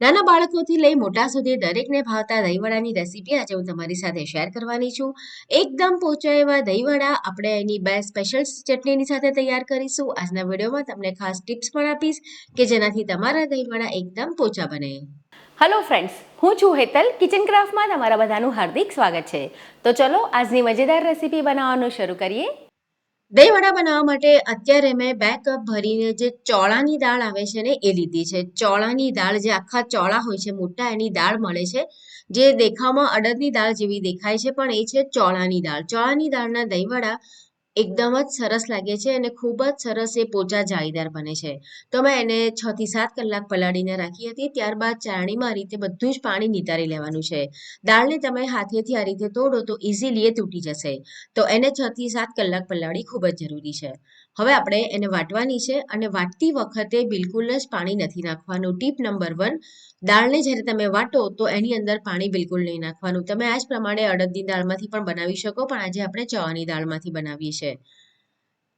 નાના બાળકોથી લઈ મોટા સુધી દરેકને ભાવતા દહીંવડાની રેસીપી આજે હું તમારી સાથે શેર કરવાની છું. એકદમ પોચા એવા દહીંવડા આપણે એની બે સ્પેશિયલ ચટણીની સાથે તૈયાર કરીશું. આજના વિડીયોમાં તમને ખાસ ટિપ્સ પણ આપીશ કે જેનાથી તમારા દહીંવડા એકદમ પોચા બને. હલો ફ્રેન્ડ્સ હું છું હેતલ કિચન ક્રાફ્ટમાં તમારા બધાનું હાર્દિક સ્વાગત છે. તો ચલો આજની મજેદાર રેસીપી બનાવવાનું શરૂ કરીએ. દહીંવડા બનાવવા માટે અત્યારે મેં બે કપ ભરીને જે ચોળાની દાળ આવે છે ને, એ લીધી છે. ચોળાની દાળ જે આખા ચોળા હોય છે, મોટા એની દાળ મળે છે, જે દેખાવમાં અડદની દાળ જેવી દેખાય છે, પણ એ છે ચોળાની દાળ. ચોળાની દાળના દહીંવડા એકદમ જ સરસ લાગે છે અને ખૂબ જ સરસ એ પોચા જાળીદાર બને છે. તો મેં એને છ થી સાત કલાક પલાળીને રાખી હતી, ત્યારબાદ ચાણીમાં આ રીતે બધું જ પાણી નિતારી લેવાનું છે. દાળને તમે હાથેથી આ રીતે તોડો તો ઇઝીલી એ તૂટી જશે. તો એને છ થી સાત કલાક પલાળી ખૂબ જ જરૂરી છે. હવે આપણે એને વાટવાની છે અને વાટતી વખતે બિલકુલ જ પાણી નથી નાખવાનું. ટીપ નંબર વન દાળને જ્યારે તમે વાટો તો એની અંદર પાણી બિલકુલ નહીં નાખવાનું. તમે આ જ પ્રમાણે અડદની દાળમાંથી પણ બનાવી શકો, પણ આજે આપણે ચવાની દાળમાંથી બનાવીએ છીએ.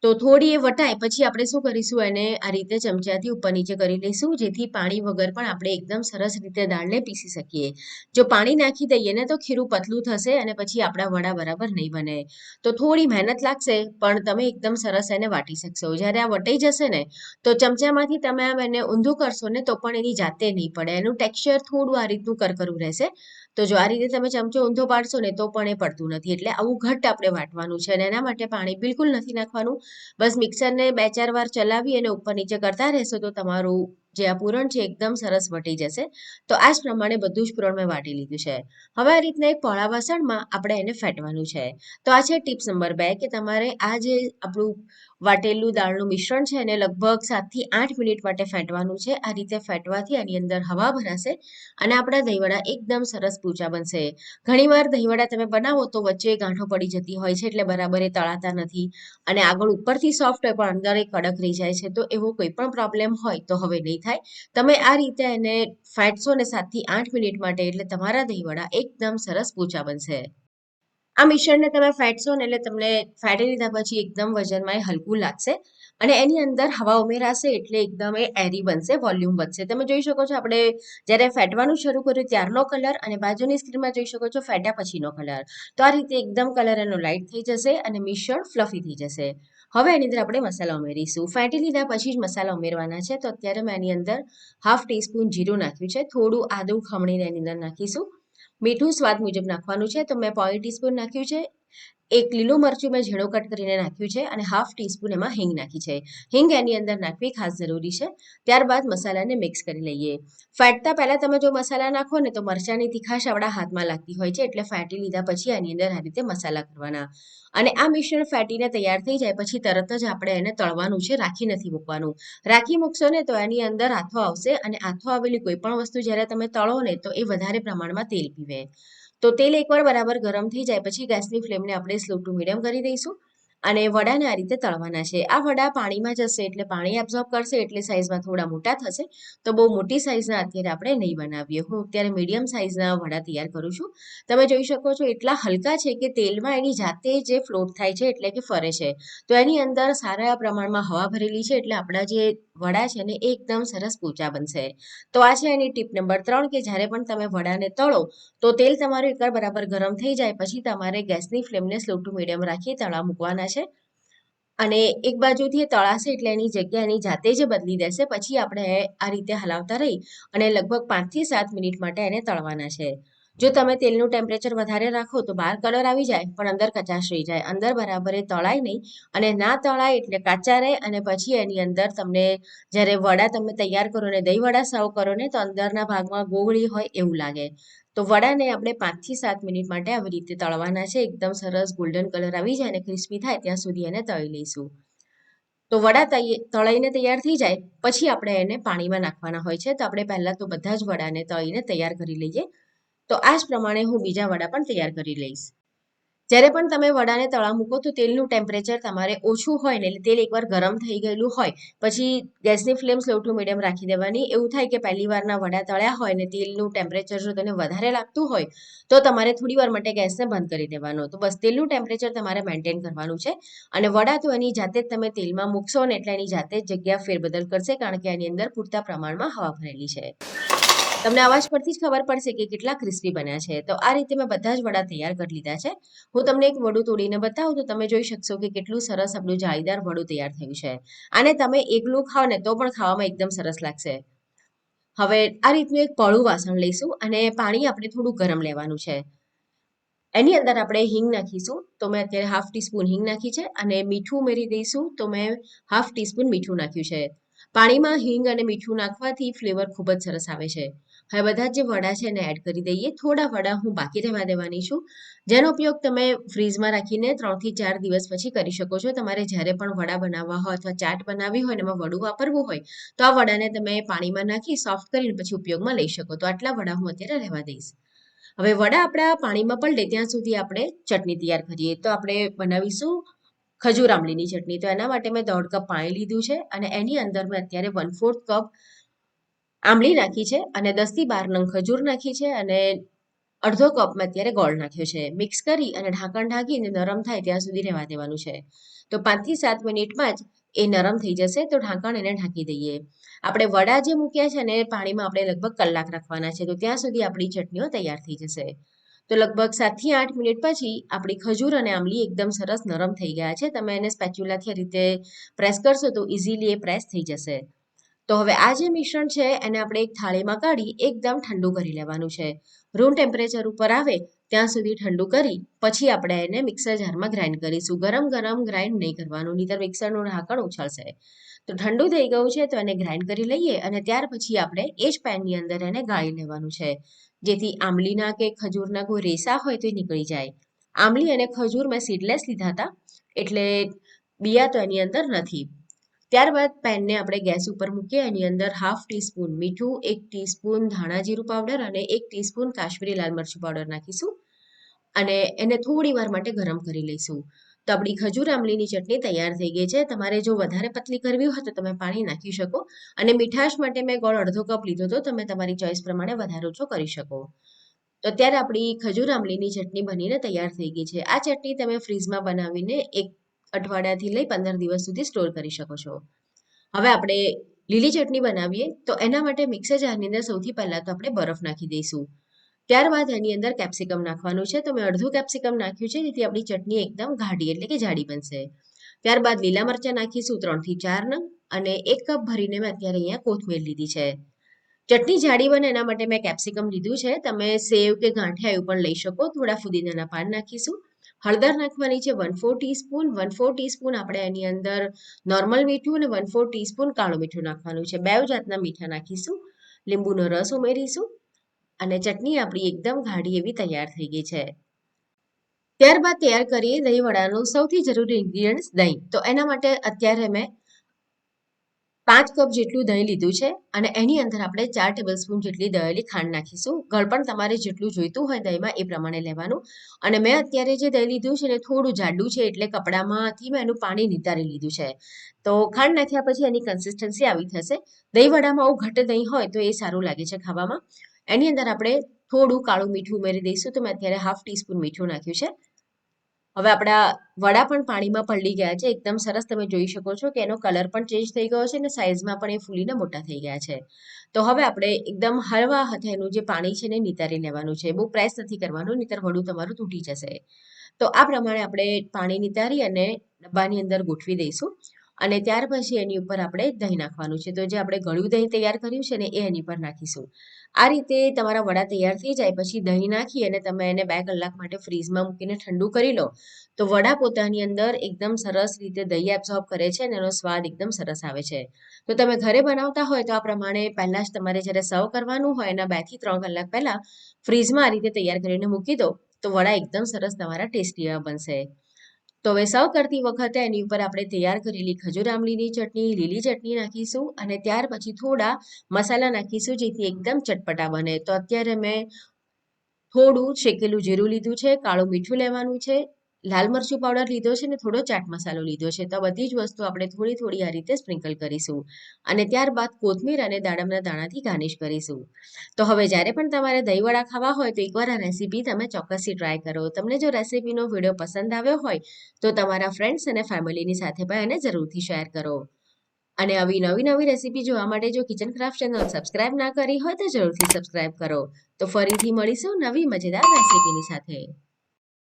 તો થોડી એ વટાય, પછી આપણે શું કરીશું? એને આ રીતે ચમચાથી ઉપર નીચે કરી લઈશું, જેથી પાણી વગર પણ આપણે એકદમ સરસ રીતે દાળને પીસી શકીએ. જો પાણી નાખી દઈએ ને તો ખીરું પતલું થશે અને પછી આપણા વડા બરાબર નહીં બને. તો થોડી મહેનત લાગશે, પણ તમે એકદમ સરસ એને વાટી શકશો. જ્યારે આ વટાઈ જશે ને, તો ચમચામાંથી તમે આમ એને ઊંધું કરશો ને, તો પણ એની જાતે નહીં પડે. એનું ટેક્સચર થોડું આ રીતનું કરકરું રહેશે. તો જો આ રીતે તમે ચમચો ઊંધો પાડશો ને તો પણ એ પડતું નથી. એટલે આવું ઘટ્ટ આપણે વાટવાનું છે અને એના માટે પાણી બિલકુલ નથી નાખવાનું. બસ મિક્સરને બે ચાર વાર ચલાવી અને ઉપર નીચે કરતા રહેશો તો તમારું જે આ પૂરણ છે, એકદમ સરસ વટી જશે. તો આ જ પ્રમાણે બધું જ પૂરણ મેં વાટી લીધું છે. હવે આ રીતના એક પોળા વાસણમાં આપણે એને ફેટવાનું છે. તો આ છે ટિપ્સ નંબર બે કે તમારે આ જે આપણું વાટેલું દાળનું મિશ્રણ છે, એને લગભગ સાતથી આઠ મિનિટ માટે ફેંટવાનું છે. આ રીતે ફેંટવાથી આની અંદર હવા ભરાશે અને આપણા દહીંવડા એકદમ સરસ પૂચા બનશે. ઘણીવાર દહીંવડા તમે બનાવો તો વચ્ચે ગાંઠો પડી જતી હોય છે એટલે બરાબર એ તળાતા નથી અને આગળ ઉપરથી સોફ્ટ હોય પણ અંદર એ કડક રહી જાય છે. તો એવો કોઈ પણ પ્રોબ્લેમ હોય તો હવે નહીં. થાય. તમે આ રીતે એને ફેંટશો ને સાતથી આઠ મિનિટ માટે, એટલે તમારા દહીંવડા એકદમ સરસ પૂચા બનશે. આ મિશ્રણને તમે ફેટશો ને એટલે તમને ફેટી લીધા પછી એકદમ વજનમાં એ હલકું લાગશે. અને એની અંદર હવા ઉમેરાશે એટલે એકદમ એ એરી બનશે વોલ્યુમ વધશે. તમે જોઈ શકો છો આપણે જ્યારે ફેટવાનું શરૂ કર્યું ત્યારનો કલર અને બાજુની સ્ક્રીનમાં જોઈ શકો છો ફેટ્યા પછીનો કલર તો આ રીતે એકદમ કલર એનો લાઇટ થઈ જશે અને મિશ્રણ ફ્લફી થઈ જશે. હવે એની અંદર આપણે મસાલા ઉમેરીશું. ફેટી લીધા પછી જ મસાલા ઉમેરવાના છે. તો અત્યારે મેં એની અંદર હાફ ટીસ્પૂન જીરું નાખ્યું છે. થોડું આદું ખમણીને એની અંદર નાખીશું. મીઠું સ્વાદ મુજબ નાખવાનું છે. તો મેં પોઈ ટીસ્પૂન નાખ્યું છે. એક લીલું મરચું મેં ઝીણું કટ કરીને નાખ્યું છે અને હાફ ટીસ્પૂન એમાં હિંગ નાખી છે. હિંગ એની અંદર નાખવી ખાસ જરૂરી છે. ત્યારબાદ મસાલાને મિક્સ કરી લઈએ. ફેટતા પહેલાં તમે જો મસાલા નાખો ને તો મરચાંની તીખાશ આપણા હાથમાં લાગતી હોય છે એટલે ફેટી લીધા પછી એની અંદર આ રીતે મસાલા કરવાના. અને આ મિશ્રણ ફેટીને તૈયાર થઈ જાય પછી તરત જ આપણે એને તળવાનું છે, રાખી નથી મૂકવાનું. રાખી મૂકશો ને તો એની અંદર આથો આવશે અને આથો આવેલી કોઈ પણ વસ્તુ જ્યારે તમે તળો ને તો એ વધારે પ્રમાણમાં તેલ પીવે. તો તેલ એકવાર બરાબર ગરમ થઈ જાય, પછી ગેસની ફ્લેમને આપણે સ્લો ટુ મીડિયમ કરી દઈશું. અને વડાને આ રીતે તળવાના છે. આ વડા પાણીમાં જશે એટલે પાણી એબ્ઝોર્બ કરશે એટલે સાઇઝમાં થોડા મોટા થશે. તો બહુ મોટી સાઇઝના અત્યારે આપણે નહીં બનાવીએ. હું અત્યારે મીડિયમ સાઇઝના વડા તૈયાર કરું છું. તમે જોઈ શકો છો એટલા હલકા છે કે તેલમાં એની જાતે જે ફ્લોટ થાય છે એટલે કે ફરે છે. તો એની અંદર સારા પ્રમાણમાં હવા ભરેલી છે એટલે આપણા જે વડા છે ને એકદમ સરસ પોચા બનશે. તો આ છે એની ટીપ નંબર ત્રણ કે જ્યારે પણ તમે વડાને તળો, તો તેલ તમારું એકવાર બરાબર ગરમ થઈ જાય, પછી તમારે ગેસની ફ્લેમને સ્લો ટુ મીડિયમ રાખી તળા મૂકવાના છે. અને એક બાજુથી એ તળાશે એટલે એની જગ્યા એની જાતે જ બદલી દેશે. પછી આપણે આ રીતે હલાવતા રહી અને લગભગ પાંચથી સાત મિનિટ માટે એને તળવાના છે. જો તમે તેલનું ટેમ્પરેચર વધારે રાખો તો બહાર કલર આવી જાય, પણ અંદર કચાશ રહી જાય. અંદર બરાબર તળાય નહીં અને ના તળાય એટલે કાચા રહે અને પછી એની અંદર તમને જ્યારે વડા તમે તૈયાર કરો ને દહીં વડા સાવ કરો ને તો અંદરના ભાગમાં ગોગળી હોય એવું લાગે. તો વડાને આપણે પાંચથી સાત મિનિટ માટે આવી રીતે તળવાના છે. એકદમ સરસ ગોલ્ડન કલર આવી જાય અને ક્રિસ્પી થાય ત્યાં સુધી એને તળી લઈશું. તો વડા તળાઈને તૈયાર થઈ જાય. પછી આપણે એને પાણીમાં નાખવાના હોય છે. તો આપણે પહેલાં તો બધા જ વડાને તળીને તૈયાર કરી લઈએ. તો આ જ પ્રમાણે હું બીજા વડા પણ તૈયાર કરી લઈશ. જ્યારે પણ તમે વડાને તળા મૂકો તો તેલનું ટેમ્પરેચર તમારે ઓછું હોય ને તેલ એકવાર ગરમ થઈ ગયેલું હોય, પછી ગેસની ફ્લેમ સ્લો ટુ મીડિયમ રાખી દેવાની. એવું થાય કે પહેલી વારના વડા તળ્યા હોય ને તેલનું ટેમ્પરેચર જો તેને વધારે લાગતું હોય, તો તમારે થોડી વાર માટે ગેસને બંધ કરી દેવાનો. તો બસ તેલનું ટેમ્પરેચર તમારે મેન્ટેન કરવાનું છે. અને વડા તો એની જાતે જ તમે તેલમાં મૂકશો ને એટલે એની જાતે જ જગ્યા ફેરબદલ કરશે, કારણ કે એની અંદર પૂરતા પ્રમાણમાં હવા ભરેલી છે. તમને અવાજ પરથી જ ખબર પડશે કે કેટલા ક્રિસ્પી બન્યા છે. તો આ રીતે મેં બધા જ વડા તૈયાર કરી લીધા છે. હું તમને એક વડું તોડીને બતાવું તો તમે જોઈ શકશો કે કેટલું સરસ આપણું જાળીદાર વડું તૈયાર થયું છે. અને તમે એકલું ખાઓ ને તો પણ ખાવામાં એકદમ સરસ લાગશે. હવે આ રીતનું એક પળું વાસણ લઈશું અને પાણી આપણે થોડું ગરમ લેવાનું છે. એની અંદર આપણે હિંગ નાખીશું. તો મેં અત્યારે હાફ ટીસ્પૂન હિંગ નાખી છે અને મીઠું ઉમેરી દઈશું. તો મેં હાફ ટીસ્પૂન મીઠું નાખ્યું છે. પાણીમાં હિંગ અને મીઠું નાખવાથી ફ્લેવર ખૂબ જ સરસ આવે છે. હવે બધા જે વડા છે એને એડ કરી દઈએ. થોડા વડા હું બાકી રહેવા દેવાની છું. જેનો ઉપયોગ તમે ફ્રીઝમાં રાખીને ત્રણથી ચાર દિવસ પછી કરી શકો છો. તમારે જ્યારે પણ વડા બનાવવા હોય અથવા ચાટ બનાવવી હોય એમાં વડું વાપરવું હોય, તો આ વડાને તમે પાણીમાં નાખી સોફ્ટ કરીને પછી ઉપયોગમાં લઈ શકો. તો આટલા વડા હું અત્યારે રહેવા દઈશ. હવે વડા આપણા પાણીમાં પલટે ત્યાં સુધી આપણે ચટણી તૈયાર કરીએ. તો આપણે બનાવીશું ખજૂર આમલીની ચટણી. તો એના માટે મેં દોઢ કપ પાણી લીધું છે અને એની અંદર મેં અત્યારે વન ફોર્થ કપ આમલી નાખી છે અને દસથી બાર નંગ ખજૂર નાખી છે અને અડધો કપમાં અત્યારે ગોળ નાખ્યો છે. મિક્સ કરી અને ઢાંકણ ઢાંકીને નરમ થાય ત્યાં સુધી રહેવા દેવાનું છે. તો પાંચથી સાત મિનિટમાં જ એ નરમ થઈ જશે તો ઢાંકણ એને ઢાંકી દઈએ. આપણે વડા જે મૂક્યા છે ને પાણીમાં આપણે લગભગ કલાક રાખવાના છે તો ત્યાં સુધી આપણી ચટણીઓ તૈયાર થઈ જશે. તો લગભગ સાતથી આઠ મિનિટ પછી આપણી ખજૂર અને આમલી એકદમ સરસ નરમ થઈ ગયા છે. તમે એને સ્પેચ્યુલાથી રીતે પ્રેસ કરશો તો ઇઝીલી એ પ્રેસ થઈ જશે. તો હવે આ જે મિશ્રણ છે, એને આપણે એક થાળીમાં કાઢી એકદમ ઠંડુ કરી લેવાનું છે. રૂમ ટેમ્પરેચર ઉપર આવે ત્યાં સુધી ઠંડુ કરી, પછી આપણે એને મિક્સર જારમાં ગ્રાઇન્ડ કરીશું. ગરમ ગરમ ગ્રાઇન્ડ નહીં કરવાનું, નહીતર મિક્સરનું ઢાંકણ ઉછળશે. તો ઠંડુ થઈ ગયું છે, તો એને ગ્રાઇન્ડ કરી લઈએ અને ત્યાર પછી આપણે એ જ પેનની અંદર એને ગાળી લેવાનું છે. જેથી આંબલીના કે ખજૂરના કોઈ રેસા હોય તો એ નીકળી જાય. આંબલી અને ખજૂર મેં સીડલેસ લીધા હતા, એટલે બિયા તો એની અંદર નથી. ત્યારબાદ પેનને આપણે ગેસ ઉપર મૂકીએ, એની અંદર હાફ ટીસ્પૂન મીઠું, એક ટીસ્પૂન ધાણા જીરું પાવડર અને એક ટીસ્પૂન કાશ્મીરી લાલ મરચું પાવડર નાખીશું. અને એને થોડી વાર માટે ગરમ કરી લઈશું. તો આપણી ખજૂર આમલીની ચટણી તૈયાર થઈ ગઈ છે. તમારે જો વધારે પતલી કરવી હોય તો તમે પાણી નાખી શકો. અને મીઠાશ માટે મેં ગોળ અડધો કપ લીધો હતો. તમે તમારી ચોઈસ પ્રમાણે વધારે ઓછો કરી શકો. તો અત્યારે આપણી ખજૂર આમલીની ચટણી બનીને તૈયાર થઈ ગઈ છે. આ ચટણી તમે ફ્રીઝમાં બનાવીને એક અઠવાડિયાથી લઈ પંદર દિવસ સુધી સ્ટોર કરી શકો છો. હવે આપણે લીલી ચટણી બનાવીએ, તો એના માટે મિક્સર જારની અંદર સૌથી પહેલાં તો આપણે બરફ નાખી દઈશું. ત્યારબાદ એની અંદર કેપ્સિકમ નાખવાનું છે, તો મેં અડધું કેપ્સિકમ નાખ્યું છે, જેથી આપણી ચટણી એકદમ ગાઢી એટલે કે જાડી બનશે. ત્યારબાદ લીલા મરચાં નાખીશું ત્રણથી ચાર નંગ અને એક કપ ભરીને મેં અત્યારે અહીંયા કોથમીર લીધી છે. ચટણી જાડી બને એના માટે મેં કેપ્સિકમ લીધું છે, તમે સેવ કે ગાંઠિયા એવું પણ લઈ શકો, થોડા ફુદીનાના પાન નાખીશું. હળદર નાખવાની છે one four teaspoon one four teaspoon આપણે એની અંદર નોર્મલ મીઠું અને વન ફોર ટીસ્પૂન કાળું મીઠું નાખવાનું છે. બે જાતના મીઠા નાખીશું. લીંબુનો રસ ઉમેરીશું અને ચટણી આપણી એકદમ ગાઢી એવી તૈયાર થઈ ગઈ છે. ત્યારબાદ તૈયાર કરીએ દહીં વડાનું સૌથી જરૂરી ઇન્ગ્રીડિયન્ટ્સ દહીં. તો એના માટે અત્યારે મેં પાંચ કપ જેટલું દહીં લીધું છે અને એની અંદર આપણે ચાર ટેબલ સ્પૂન જેટલી દહેલી ખાંડ નાખીશું. ગળપણ તમારે જેટલું જોઈતું હોય દહીંમાં એ પ્રમાણે લેવાનું. અને મેં અત્યારે જે દહીં લીધું છે ને થોડું જાડું છે એટલે કપડામાંથી મેં એનું પાણી નિતારી લીધું છે. તો ખાંડ નાખ્યા પછી એની કન્સિસ્ટન્સી આવી થશે. દહીં વડામાં આવું ઘટ દહીં હોય તો એ સારું લાગે છે ખાવામાં. એની અંદર આપણે થોડું કાળું મીઠું ઉમેરી દઈશું. તો મેં અત્યારે હાફ ટીસ્પૂન મીઠું નાખ્યું છે. હવે આપણા વડા પણ પાણીમાં પલળી ગયા છે. એકદમ સરસ તમે જોઈ શકો છો કે એનો કલર પણ ચેન્જ થઈ ગયો છે અને સાઇઝમાં પણ એ ફૂલીને મોટા થઈ ગયા છે. તો હવે આપણે એકદમ હળવા હાથે એનું જે પાણી છે ને નિતારી લેવાનું છે. બહુ પ્રેસ નથી કરવાનું, નહીતર વડું તમારું તૂટી જશે. તો આ પ્રમાણે આપણે પાણી નિતારી અને ડબ્બાની અંદર ગોઠવી દઈશું. અને ત્યાર પછી એની ઉપર આપણે દહીં નાખવાનું છે. તો જે આપણે ગળ્યું દહીં તૈયાર કર્યું છે ને, એ એની પર નાખીશું. આ રીતે તમારા વડા તૈયાર થઈ જાય, પછી દહીં નાખી અને તમે એને બે કલાક માટે ફ્રીઝમાં મૂકીને ઠંડુ કરી લો. તો વડા પોતાની અંદર એકદમ સરસ રીતે દહીં એબ્ઝોર્બ કરે છે અને એનો સ્વાદ એકદમ સરસ આવે છે. તો તમે ઘરે બનાવતા હોય તો આ પ્રમાણે પહેલાં જ તમારે જ્યારે સર્વ કરવાનું હોય એના બેથી ત્રણ કલાક પહેલાં ફ્રીઝમાં આ રીતે તૈયાર કરીને મૂકી દો. તો વડા એકદમ સરસ તમારા ટેસ્ટી બનશે. તો હવે સર્વ કરતી વખતે એની ઉપર આપણે તૈયાર કરેલી ખજૂર આમલીની ચટણી, લીલી ચટણી નાખીશું અને ત્યાર પછી થોડા મસાલા નાખીશું જેથી એકદમ ચટપટા બને. તો અત્યારે મેં થોડું શેકેલું જીરું લીધું છે, કાળું મીઠું લેવાનું છે લાલ મરચું પાવડર લીધો છે ને થોડો ચાટ મસાલો લીધો છે, તો બધી જ વસ્તુ આપણે થોડી થોડી આ રીતે સ્પ્રિંકલ કરીશું. અને ત્યારબાદ કોથમીર અને દાડમના દાણાથી ગાર્નિશ કરીશું. તો હવે જ્યારે પણ તમારે દહીંવડા ખાવા હોય તો એકવાર આ રેસીપી તમે ચોક્કસથી ટ્રાય કરો. તમને જો રેસીપીનો વીડિયો પસંદ આવ્યો હોય, તો તમારા ફ્રેન્ડ્સ અને ફેમિલીની સાથે પણ એને જરૂરથી શેર કરો. અને આવી નવી નવી રેસીપી જોવા માટે જો કિચન ક્રાફ્ટ ચેનલ સબસ્ક્રાઇબ ના કરી હોય તો જરૂરથી સબસ્ક્રાઇબ કરો. તો ફરીથી મળીશું નવી મજેદાર રેસીપીની સાથે.